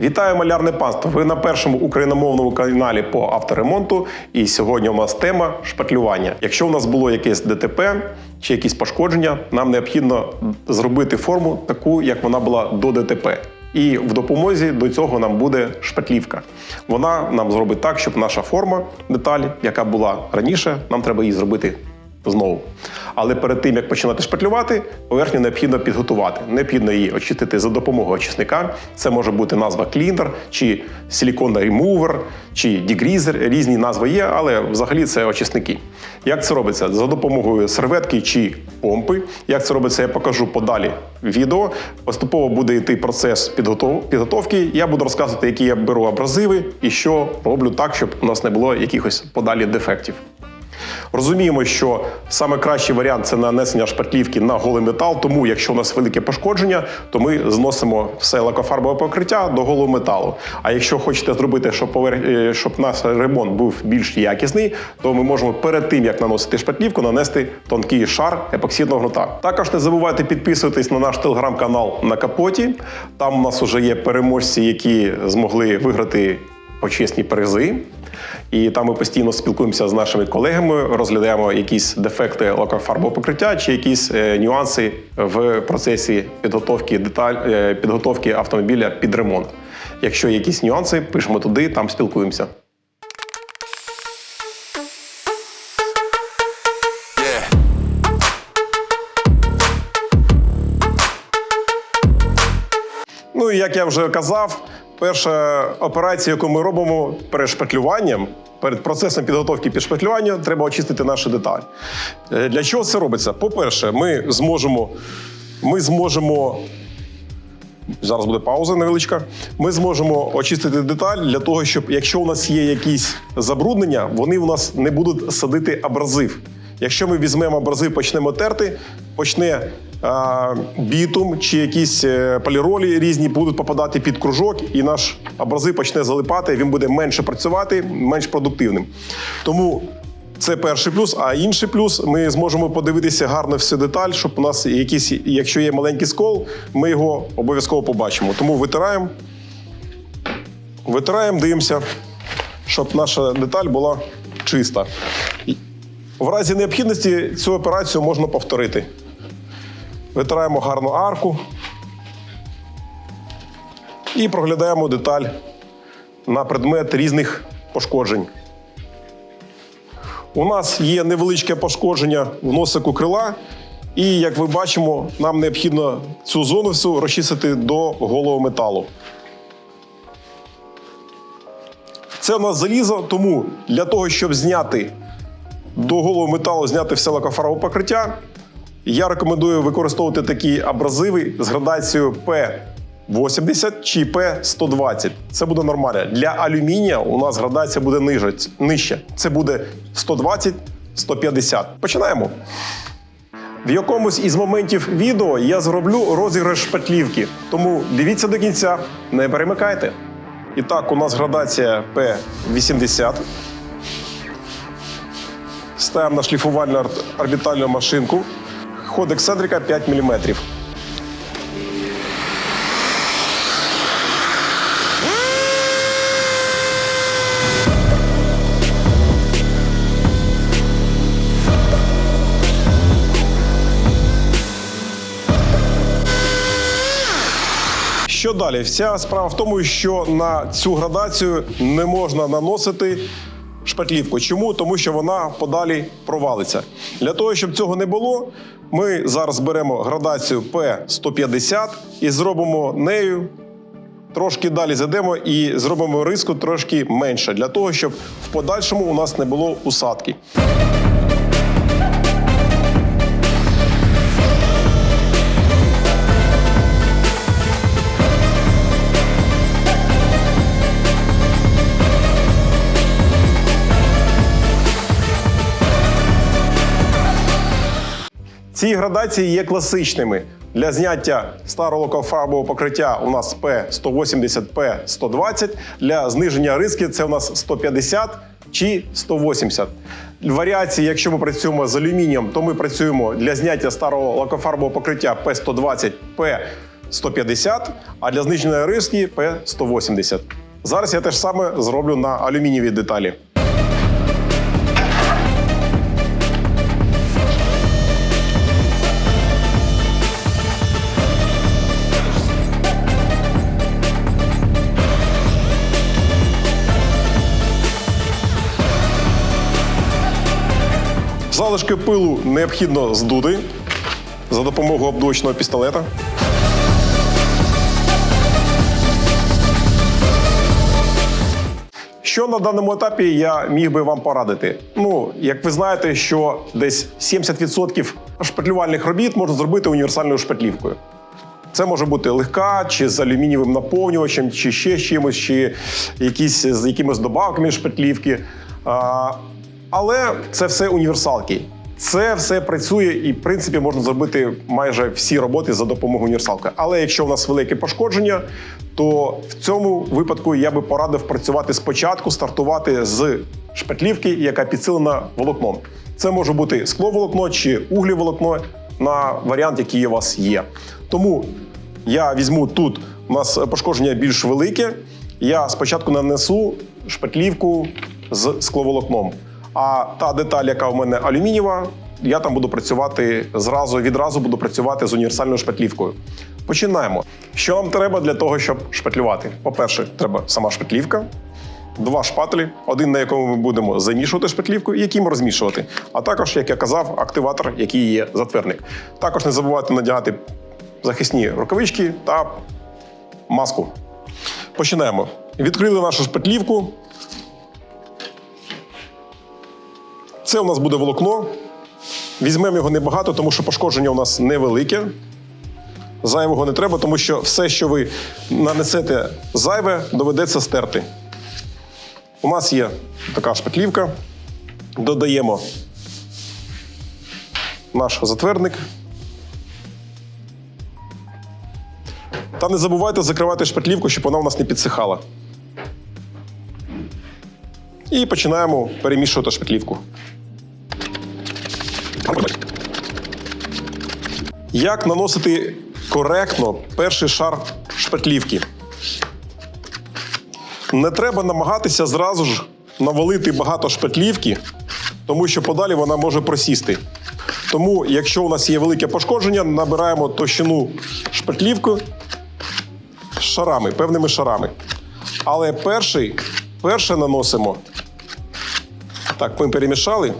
Вітаю малярне панство! Ви на першому україномовному каналі по авторемонту. І сьогодні у нас тема шпатлювання. Якщо у нас було якесь ДТП чи якісь пошкодження, нам необхідно зробити форму таку, як вона була до ДТП. І в допомозі до цього нам буде шпатлівка. Вона нам зробить так, щоб наша форма деталі, яка була раніше, нам треба її зробити знову. Але перед тим як починати шпатлювати, поверхню необхідно підготувати. Необхідно її очистити за допомогою очисника. Це може бути назва клінер, чи силіконний ремувер, чи дегрізер. Різні назви є, але взагалі це очисники. Як це робиться? За допомогою серветки чи помпи. Як це робиться, я покажу подалі відео. Поступово буде йти процес підготовки. Я буду розказувати, які я беру абразиви і що роблю так, щоб у нас не було якихось подалі дефектів. Розуміємо, що саме кращий варіант це нанесення шпатлівки на голий метал. Тому, якщо у нас велике пошкодження, то ми зносимо все лакофарбове покриття до голого металу. А якщо хочете зробити, щоб повер... е, щоб наш ремонт був більш якісний, то ми можемо перед тим як наносити шпатлівку, нанести тонкий шар епоксидного гнута. Також не забувайте підписуватись на наш телеграм-канал на капоті. Там у нас вже є переможці, які змогли виграти почесні призи. І там ми постійно спілкуємося з нашими колегами, розглядаємо якісь дефекти лакофарбового покриття чи якісь е, нюанси в процесі підготовки деталь е, підготовки автомобіля під ремонт. Якщо є якісь нюанси, пишемо туди, там спілкуємося. Ну і як я вже казав, перша операція, яку ми робимо перед шпатлюванням, перед процесом підготовки під шпатлювання, треба очистити наші деталі. Е, Для чого це робиться? По-перше, ми зможемо, ми зможемо. Зараз буде пауза невеличка. Ми зможемо очистити деталь для того, щоб якщо у нас є якісь забруднення, вони у нас не будуть садити абразив. Якщо ми візьмемо абразив, почнемо терти, почне бітум чи якісь е, поліролі різні будуть попадати під кружок, і наш абразив почне залипати, він буде менше працювати, менш продуктивним. Тому це перший плюс. А інший плюс ми зможемо подивитися гарно всю деталь, щоб у нас якісь, якщо є маленький скол, ми його обов'язково побачимо. Тому витираємо, витираємо, дивимося, щоб наша деталь була чиста. В разі необхідності цю операцію можна повторити. Витираємо гарну арку і проглядаємо деталь на предмет різних пошкоджень. У нас є невеличке пошкодження в носику крила, і як ви бачимо, нам необхідно цю зону всю розчистити до голого металу. Це у нас залізо, тому для того, щоб зняти до голого металу, зняти все лакофарове покриття, я рекомендую використовувати такі абразиви з градацією P80 чи P120. Це буде нормально. Для алюмінія у нас градація буде нижче. Це буде 120-150. Починаємо. В якомусь із моментів відео я зроблю розіграш шпатлівки. Тому дивіться до кінця, не перемикайте. І так, у нас градація P80. Ставимо на шліфувальну орбітальну машинку. Ход ексцентрика 5 мм. Що далі? Вся справа в тому, що на цю градацію не можна наносити шпатлівку. Чому? Тому що вона подалі провалиться. Для того, щоб цього не було, ми зараз беремо градацію P150 і зробимо нею. Трошки далі зайдемо і зробимо риску трошки менше, для того, щоб в подальшому у нас не було усадки. Ці градації є класичними. Для зняття старого лакофарбового покриття у нас P180, P120. Для зниження риски це у нас 150 чи 180. Варіації, якщо ми працюємо з алюмінієм, то ми працюємо для зняття старого лакофарбового покриття P120, 150, а для зниженої риски P180. Зараз я те ж саме зроблю на алюмінієвій деталі. Залишки пилу необхідно здути за допомогою обдувочного пістолета. Що на даному етапі я міг би вам порадити? Ну, як ви знаєте, що десь 70% шпатлювальних робіт можна зробити універсальною шпатлівкою. Це може бути легка, чи з алюмінієвим наповнювачем, чи ще з чимось, чи якісь з якимись добавками шпатлівки. Але це все універсалки. Це все працює і, в принципі, можна зробити майже всі роботи за допомогою універсалки. Але якщо у нас велике пошкодження, то в цьому випадку я би порадив працювати спочатку, стартувати з шпатлівки, яка підсилена волокном. Це може бути скловолокно чи угліволокно на варіант, який у вас є. Тому я візьму тут у нас пошкодження більш велике. Я спочатку нанесу шпатлівку з скловолокном. А та деталь, яка в мене алюмінієва, я там буду працювати зразу, відразу буду працювати з універсальною шпатлівкою. Починаємо. Що нам треба для того, щоб шпатлювати? По-перше, треба сама шпатлівка, два шпателі, один на якому ми будемо замішувати шпатлівку, і яким розмішувати. А також, як я казав, активатор, який є затвердник. Також не забувайте надягати захисні рукавички та маску. Починаємо. Відкрили нашу шпатлівку. Це у нас буде волокно. Візьмемо його небагато, тому що пошкодження у нас невелике. Зайвого не треба, тому що все, що ви нанесете зайве, доведеться стерти. У нас є така шпатлівка. Додаємо наш затвердник. Та не забувайте закривати шпатлівку, щоб вона у нас не підсихала. І починаємо перемішувати шпатлівку. Як наносити коректно перший шар шпатлівки? Не треба намагатися зразу ж навалити багато шпатлівки, тому що подалі вона може просісти. Тому, якщо у нас є велике пошкодження, набираємо товщину шпатлівки шарами, певними шарами. Але перший, перше наносимо. Так, ми перемішали.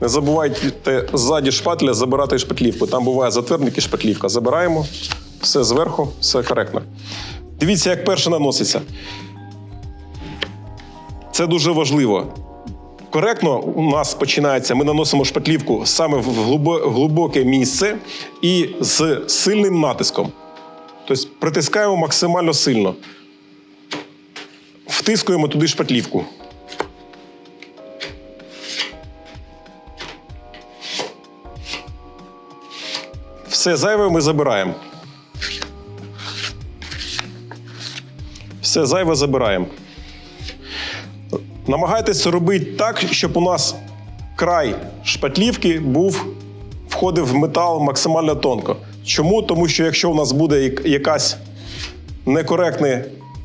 Не забувайте ззаді шпателя забирати шпатлівку. Там буває затвердник і шпатлівка. Забираємо все зверху, все коректно. Дивіться, як перше наноситься. Це дуже важливо. Коректно у нас починається, ми наносимо шпатлівку саме в глибоке місце і з сильним натиском. Тобто притискаємо максимально сильно. Втискуємо туди шпатлівку. Все зайве ми забираємо. Все зайве забираємо. Намагайтеся робити так, щоб у нас край шпатлівки був, входив в метал максимально тонко. Чому? Тому що якщо у нас буде якась некоректний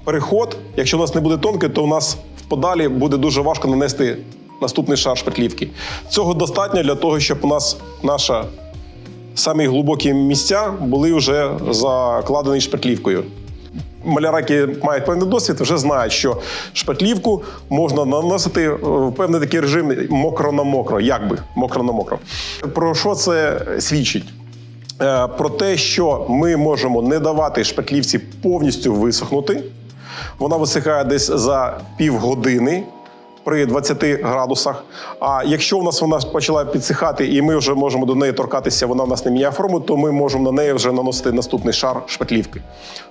переход, якщо у нас не буде тонкий, то у нас в подалі буде дуже важко нанести наступний шар шпатлівки. Цього достатньо для того, щоб у нас наша самі глибокі місця були вже закладені шпатлівкою. Маляри, які мають певний досвід, вже знають, що шпатлівку можна наносити в певний такий режим мокро на мокро, як би мокро на мокро. Про що це свідчить? Е, Про те, що ми можемо не давати шпатлівці повністю висохнути. Вона висихає десь за півгодини при 20 градусах. А якщо у нас вона почала підсихати, і ми вже можемо до неї торкатися, вона в нас не міняє форму, то ми можемо на неї вже наносити наступний шар шпатлівки.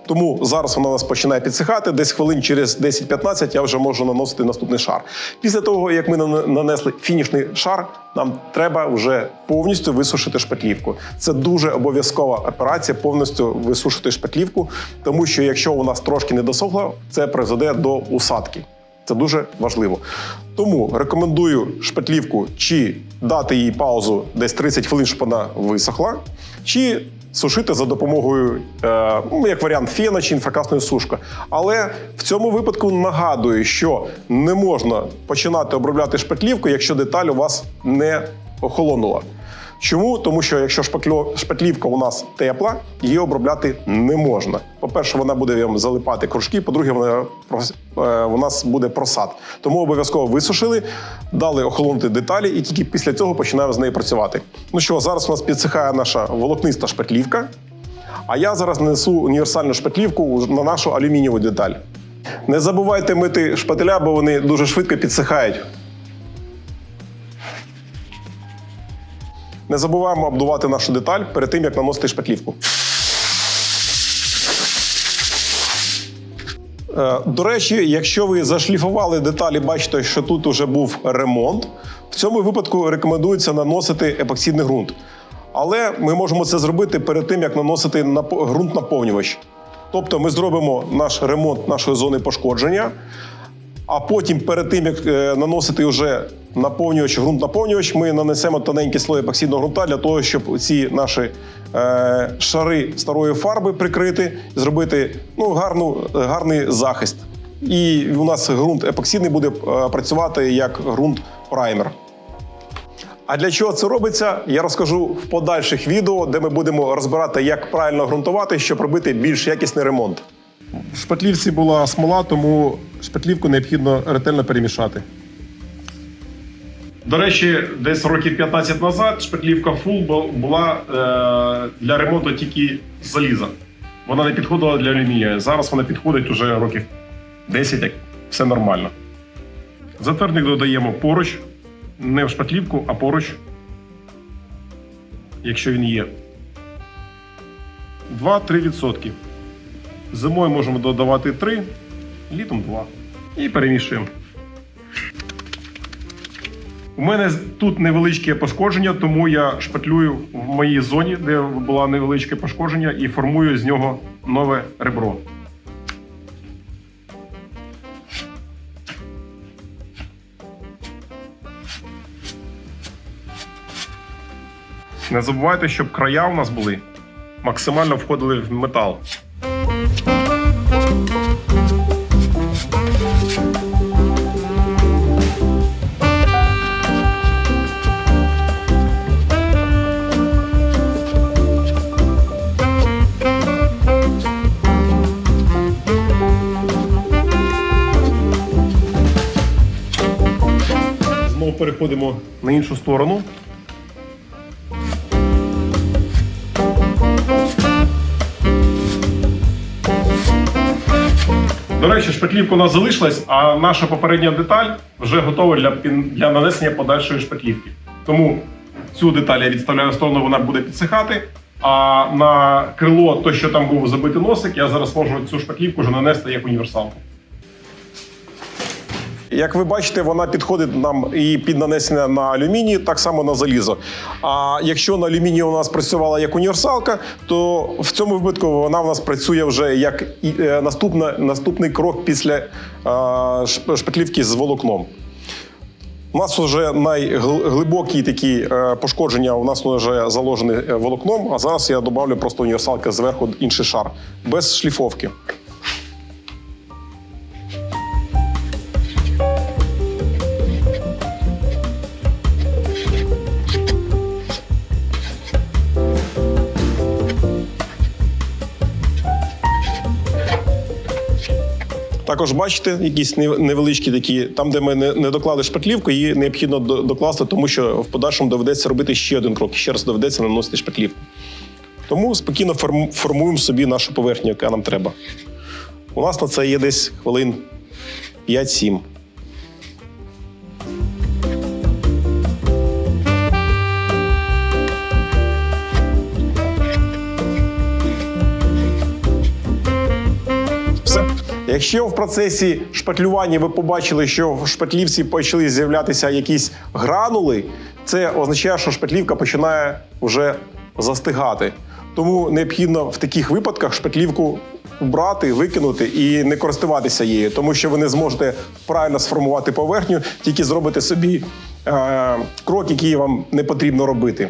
Тому зараз вона у нас починає підсихати, десь хвилин через 10-15 я вже можу наносити наступний шар. Після того, як ми нанесли фінішний шар, нам треба вже повністю висушити шпатлівку. Це дуже обов'язкова операція повністю висушити шпатлівку, тому що якщо у нас трошки не досохло, це призведе до усадки. Це дуже важливо. Тому рекомендую шпатлівку чи дати їй паузу десь 30 хвилин, щоб вона висохла, чи сушити за допомогою, е, ну, як варіант, фена чи інфракасної сушки. Але в цьому випадку нагадую, що не можна починати обробляти шпатлівку, якщо деталь у вас не охолонула. Чому? Тому що якщо шпатлівка у нас тепла, її обробляти не можна. По-перше, вона буде залипати кружки, по-друге, вона е, у нас буде просад. Тому обов'язково висушили, дали охолонути деталі, і тільки після цього починаємо з нею працювати. Ну що, зараз у нас підсихає наша волокниста шпатлівка, а я зараз несу універсальну шпатлівку на нашу алюмінієву деталь. Не забувайте мити шпателя, бо вони дуже швидко підсихають. Не забуваємо обдувати нашу деталь перед тим, як наносити шпатлівку. Е, До речі, якщо ви зашліфували деталі, бачите, що тут вже був ремонт. В цьому випадку рекомендується наносити епоксидний ґрунт. Але ми можемо це зробити перед тим, як наносити ґрунт наповнювач. Тобто ми зробимо наш ремонт нашої зони пошкодження, а потім, перед тим як е, наносити вже наповнювач, ґрунт наповнювач, ми нанесемо тоненький слой епоксидного ґрунта для того, щоб ці наші е, шари старої фарби прикрити, зробити ну, гарну, гарний захист. І у нас ґрунт епоксидний буде е, працювати як ґрунт праймер. А для чого це робиться, я розкажу в подальших відео, де ми будемо розбирати, як правильно ґрунтувати, щоб робити більш якісний ремонт. В шпатлівці була смола, тому шпатлівку необхідно ретельно перемішати. До речі, десь років 15 назад шпатлівка фул була е, для ремонту тільки заліза. Вона не підходила для алюмінія. Зараз вона підходить уже років 10, як все нормально. Затвердник додаємо поруч, не в шпатлівку, а поруч, якщо він є. 2-3%. Зимою можемо додавати 3, літом 2. І перемішуємо. У мене тут невеличке пошкодження, тому я шпатлюю в моїй зоні, де було невеличке пошкодження, і формую з нього нове ребро. Не забувайте, щоб края у нас були максимально входили в метал. Переходимо на іншу сторону. До речі, шпатлівка у нас залишилась, а наша попередня деталь вже готова для, для нанесення подальшої шпатлівки. Тому цю деталь я відставляю в сторону, вона буде підсихати. А на крило, то, що там був забитий носик, я зараз можу цю шпатлівку вже нанести як універсалку. Як ви бачите, вона підходить нам і під нанесення на алюміній, так само на залізо. А якщо на алюмінії у нас працювала як універсалка, то в цьому випадку вона у нас працює вже як е, наступна, наступний крок після е, шп- шпатлівки з волокном. У нас вже найглибокі такі е, пошкодження у нас вже заложені волокном, а зараз я додавлю просто універсалка зверху інший шар без шліфовки. Також бачите, якісь невеличкі такі, там, де ми не, доклали шпатлівку, її необхідно докласти, тому що в подальшому доведеться робити ще один крок, ще раз доведеться наносити шпатлівку. Тому спокійно формуємо собі нашу поверхню, яка нам треба. У нас на це є десь хвилин 5-7. Якщо в процесі шпатлювання ви побачили, що в шпатлівці почали з'являтися якісь гранули, це означає, що шпатлівка починає вже застигати. Тому необхідно в таких випадках шпатлівку брати, викинути і не користуватися її, тому що ви не зможете правильно сформувати поверхню, тільки зробите собі е, крок, який вам не потрібно робити.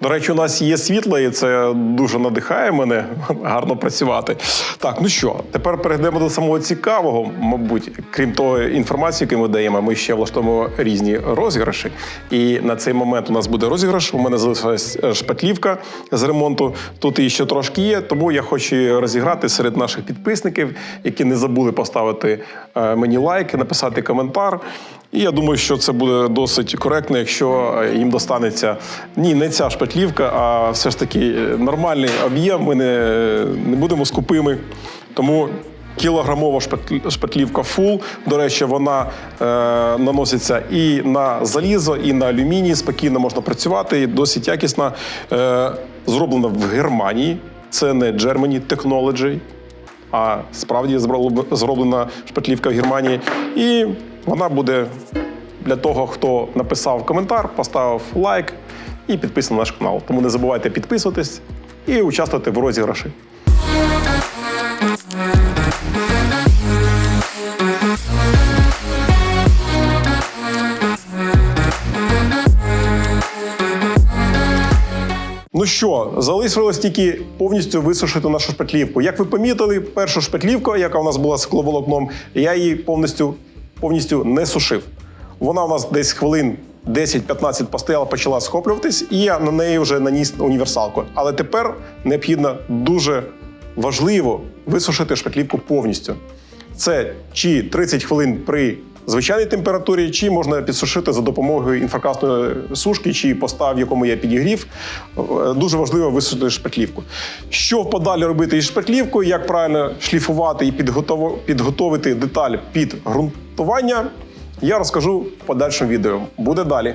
До речі, у нас є світло, і це дуже надихає мене гарно працювати. Так, ну що, тепер перейдемо до самого цікавого. Мабуть, крім того інформації, яку ми даємо, ми ще влаштуємо різні розіграші. І на цей момент у нас буде розіграш. У мене залишилась е, шпатлівка з ремонту. Тут і ще трошки є, тому я хочу розіграти серед наших підписників, які не забули поставити е, мені лайк, написати коментар. І я думаю, що це буде досить коректно, якщо е, їм достанеться ні, не ця шпатлівка, а все ж таки е, нормальний об'єм. Ми не, не будемо скупими. Тому кілограмова шпатлі- шпатлівка фул. До речі, вона е, наноситься і на залізо, і на алюміній. Спокійно можна працювати, і досить якісна. Е, зроблена в Германії. Це не Germany Technology, а справді зроб- зроблена шпатлівка в Германії. І вона буде для того, хто написав коментар, поставив лайк і підписаний на наш канал. Тому не забувайте підписуватись і участвувати в розіграші. Ну що, залишилось тільки повністю висушити нашу шпатлівку. Як ви помітили, першу шпатлівку, яка у нас була з скловолокном, я її повністю, повністю не сушив. Вона у нас десь хвилин 10-15 постояла, почала схоплюватись, і я на неї вже наніс універсалку. Але тепер необхідно дуже важливо висушити шпатлівку повністю. Це чи 30 хвилин при звичайній температурі, чи можна підсушити за допомогою інфракрасної сушки, чи поста, в якому є підігрів. Е, Дуже важливо висушити шпатлівку. Що подалі робити із шпатлівкою, як правильно шліфувати і підготовити деталь під ґрунтування, я розкажу в подальшому відео. Буде далі.